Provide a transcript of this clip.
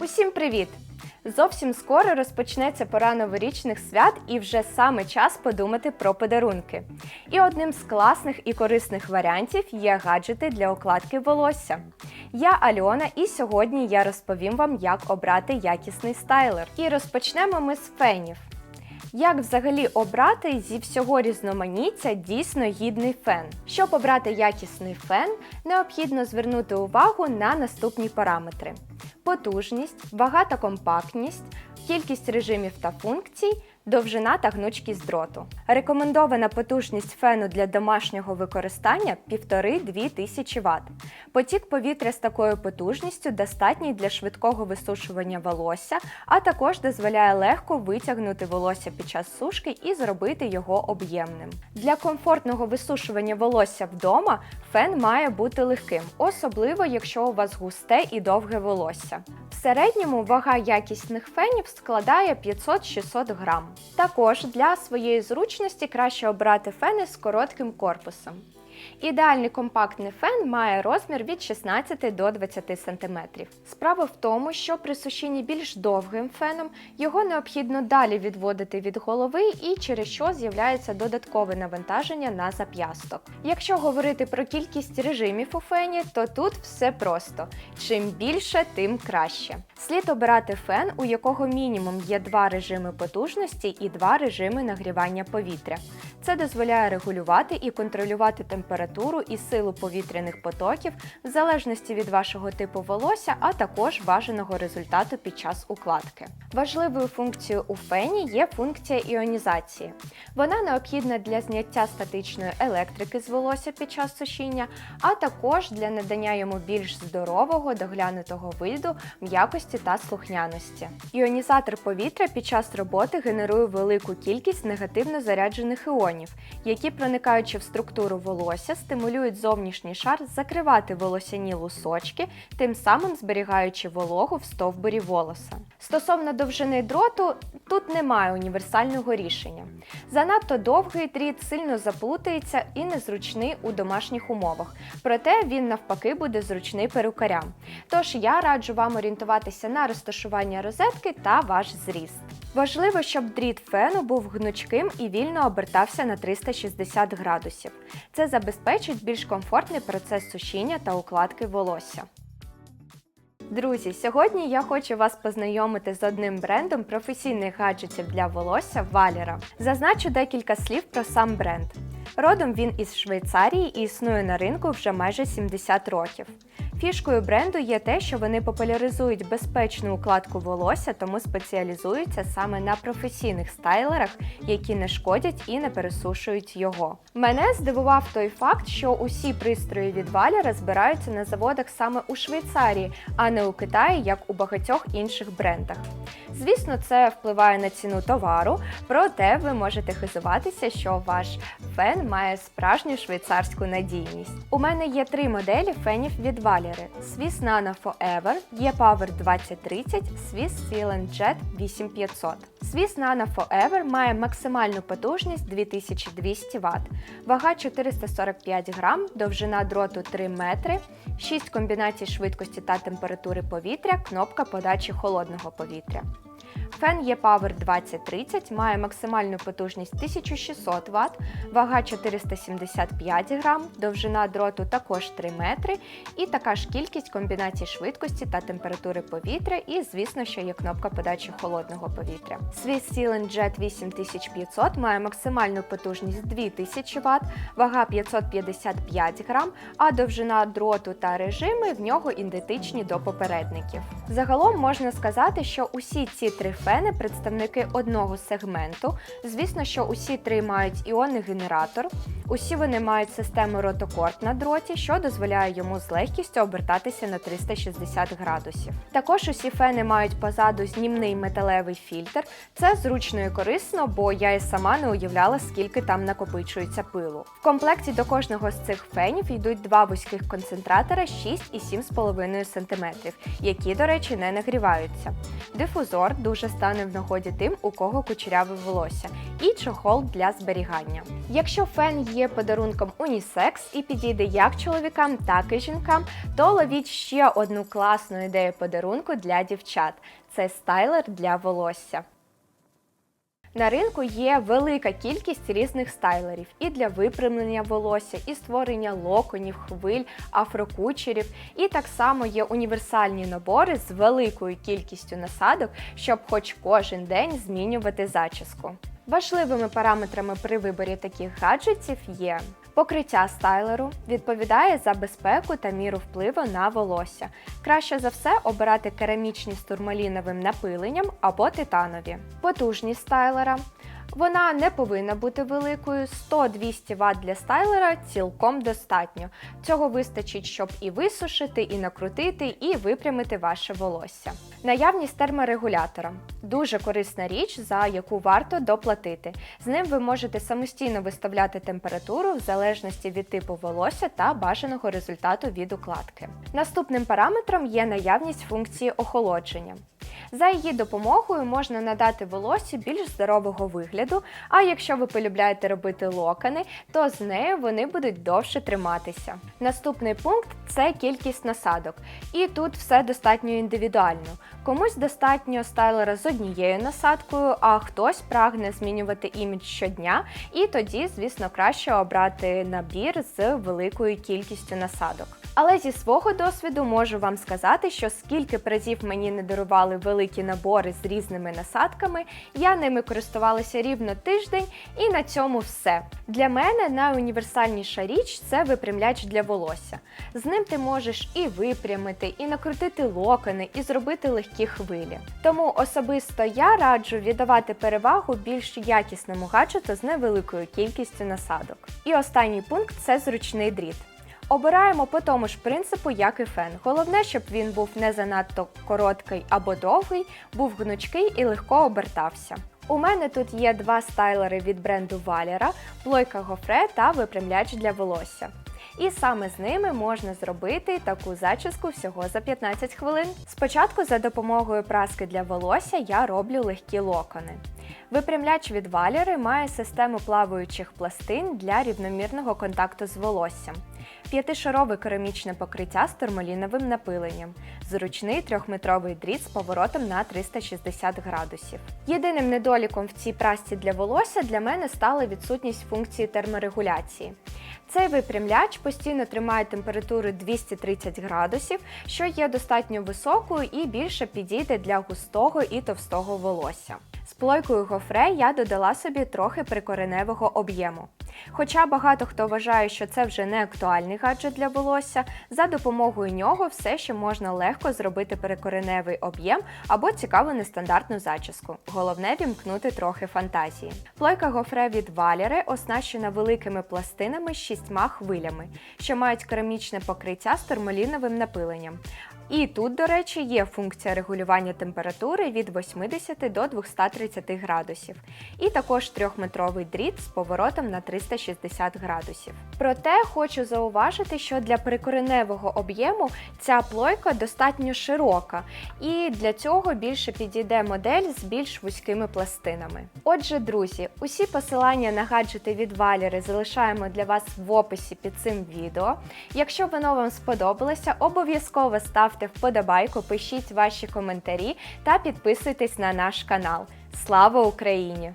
Усім привіт! Зовсім скоро розпочнеться пора новорічних свят і вже саме час подумати про подарунки. І одним з класних і корисних варіантів є гаджети для укладки волосся. Я Альона, і сьогодні я розповім вам, як обрати якісний стайлер. І розпочнемо ми з фенів. Як взагалі обрати зі всього різноманіття дійсно гідний фен? Щоб обрати якісний фен, необхідно звернути увагу на наступні параметри: потужність, вага та компактність, кількість режимів та функцій, довжина та гнучкість дроту. Рекомендована потужність фену для домашнього використання 1,5-2 тисячі Вт. Потік повітря з такою потужністю достатній для швидкого висушування волосся, а також дозволяє легко витягнути волосся під час сушки і зробити його об'ємним. Для комфортного висушування волосся вдома фен має бути легким, особливо якщо у вас густе і довге волосся. В середньому вага якісних фенів складає 500-600 грам. Також для своєї зручності краще обрати фени з коротким корпусом. Ідеальний компактний фен має розмір від 16 до 20 см. Справа в тому, що при сушінні більш довгим феном його необхідно далі відводити від голови і через що з'являється додаткове навантаження на зап'ясток. Якщо говорити про кількість режимів у фені, то тут все просто: чим більше, тим краще. Слід обирати фен, у якого мінімум є два режими потужності і два режими нагрівання повітря. Це дозволяє регулювати і контролювати температуру і силу повітряних потоків в залежності від вашого типу волосся, а також бажаного результату під час укладки. Важливою функцією у фені є функція іонізації. Вона необхідна для зняття статичної електрики з волосся під час сушіння, а також для надання йому більш здорового доглянутого виду, м'якості та слухняності. Іонізатор повітря під час роботи генерує велику кількість негативно заряджених іонів, які, проникаючи в структуру волосся, стимулюють зовнішній шар закривати волосяні лусочки, тим самим зберігаючи вологу в стовбурі волоса. Стосовно довжини дроту, тут немає універсального рішення. Занадто довгий дріт сильно заплутається і незручний у домашніх умовах, проте він навпаки буде зручний перукарям. Тож я раджу вам орієнтуватися на розташування розетки та ваш зріст. Важливо, щоб дріт фену був гнучким і вільно обертався на 360 градусів. Це забезпечить більш комфортний процес сушіння та укладки волосся. Друзі, сьогодні я хочу вас познайомити з одним брендом професійних гаджетів для волосся Валера. Зазначу декілька слів про сам бренд. Родом він із Швейцарії і існує на ринку вже майже 70 років. Фішкою бренду є те, що вони популяризують безпечну укладку волосся, тому спеціалізуються саме на професійних стайлерах, які не шкодять і не пересушують його. Мене здивував той факт, що усі пристрої від Валера збираються на заводах саме у Швейцарії, а не у Китаї, як у багатьох інших брендах. Звісно, це впливає на ціну товару, проте ви можете хизуватися, що ваш фен має справжню швейцарську надійність. У мене є три моделі фенів від Валери: Swiss Nano Forever, E-Power 2030, Swiss Sealant Jet 8500. Swiss Nano Forever має максимальну потужність 2200 Вт, вага 445 грам, довжина дроту 3 метри, 6 комбінацій швидкості та температури повітря, кнопка подачі холодного повітря. Фен E-Power 2030 має максимальну потужність 1600 Вт, вага 475 грам, довжина дроту також 3 метри і така ж кількість комбінацій швидкості та температури повітря, і, звісно, що є кнопка подачі холодного повітря. Swiss Silent Jet 8500 має максимальну потужність 2000 Вт, вага 555 грам, а довжина дроту та режими в нього ідентичні до попередників. Загалом можна сказати, що усі ці три фени представники одного сегменту. Звісно, що усі три мають іонний генератор, усі вони мають систему ротокорд на дроті, що дозволяє йому з легкістю обертатися на 360 градусів. Також усі фени мають позаду знімний металевий фільтр. Це зручно і корисно, бо я і сама не уявляла, скільки там накопичується пилу. В комплекті до кожного з цих фенів йдуть два вузьких концентратора 6 і 7,5 см, які, до речі, не нагріваються. Дифузор дуже стане в нагоді тим, у кого кучеряве волосся, і чохол для зберігання. Якщо фен є подарунком унісекс і підійде як чоловікам, так і жінкам, то ловіть ще одну класну ідею подарунку для дівчат це стайлер для волосся. На ринку є велика кількість різних стайлерів і для випрямлення волосся, і створення локонів, хвиль, афрокучерів. І так само є універсальні набори з великою кількістю насадок, щоб хоч кожен день змінювати зачіску. Важливими параметрами при виборі таких гаджетів є покриття стайлеру, відповідає за безпеку та міру впливу на волосся. Краще за все обирати керамічні з турмаліновим напиленням або титанові. Потужність стайлера. Вона не повинна бути великою, 100-200 Вт для стайлера цілком достатньо. Цього вистачить, щоб і висушити, і накрутити, і випрямити ваше волосся. Наявність терморегулятора дуже корисна річ, за яку варто доплатити. З ним ви можете самостійно виставляти температуру в залежності від типу волосся та бажаного результату від укладки. Наступним параметром є наявність функції охолодження. За її допомогою можна надати волоссю більш здорового вигляду, а якщо ви полюбляєте робити локони, то з нею вони будуть довше триматися. Наступний пункт це кількість насадок. І тут все достатньо індивідуально. Комусь достатньо стайлера з однією насадкою, а хтось прагне змінювати імідж щодня, і тоді, звісно, краще обрати набір з великою кількістю насадок. Але зі свого досвіду можу вам сказати, що скільки разів мені не дарували великі набори з різними насадками, я ними користувалася рівно тиждень, і на цьому все. Для мене найуніверсальніша річ це випрямляч для волосся. З ним ти можеш і випрямити, і накрутити локони, і зробити легкі хвилі. Тому особисто я раджу віддавати перевагу більш якісному гаджету з невеликою кількістю насадок. І останній пункт це зручний дріт. Обираємо по тому ж принципу, як і фен. Головне, щоб він був не занадто короткий або довгий, був гнучкий і легко обертався. У мене тут є два стайлери від бренду Валера, плойка гофре та випрямляч для волосся. І саме з ними можна зробити таку зачіску всього за 15 хвилин. Спочатку за допомогою праски для волосся я роблю легкі локони. Випрямляч від валери має систему плаваючих пластин для рівномірного контакту з волоссям. П'ятишарове керамічне покриття з термоліновим напиленням, зручний трьохметровий дріт з поворотом на 360 градусів. Єдиним недоліком в цій прасці для волосся для мене стала відсутність функції терморегуляції. Цей випрямляч постійно тримає температуру 230 градусів, що є достатньо високою і більше підійде для густого і товстого волосся. З плойкою гофре я додала собі трохи прикореневого об'єму. Хоча багато хто вважає, що це вже не актуальний гаджет для волосся, за допомогою нього все ще можна легко зробити перекореневий об'єм або цікаву нестандартну зачіску. Головне вімкнути трохи фантазії. Плойка гофре від Валери оснащена великими пластинами з шістьма хвилями, що мають керамічне покриття з термоліновим напиленням. І тут, до речі, є функція регулювання температури від 80 до 230 градусів, і також трьохметровий дріт з поворотом на 360 градусів. Проте хочу зауважити, що для прикореневого об'єму ця плойка достатньо широка, і для цього більше підійде модель з більш вузькими пластинами. Отже, друзі, усі посилання на гаджети від Валери залишаємо для вас в описі під цим відео. Якщо воно вам сподобалося, обов'язково ставте вподобайку, пишіть ваші коментарі та підписуйтесь на наш канал. Слава Україні!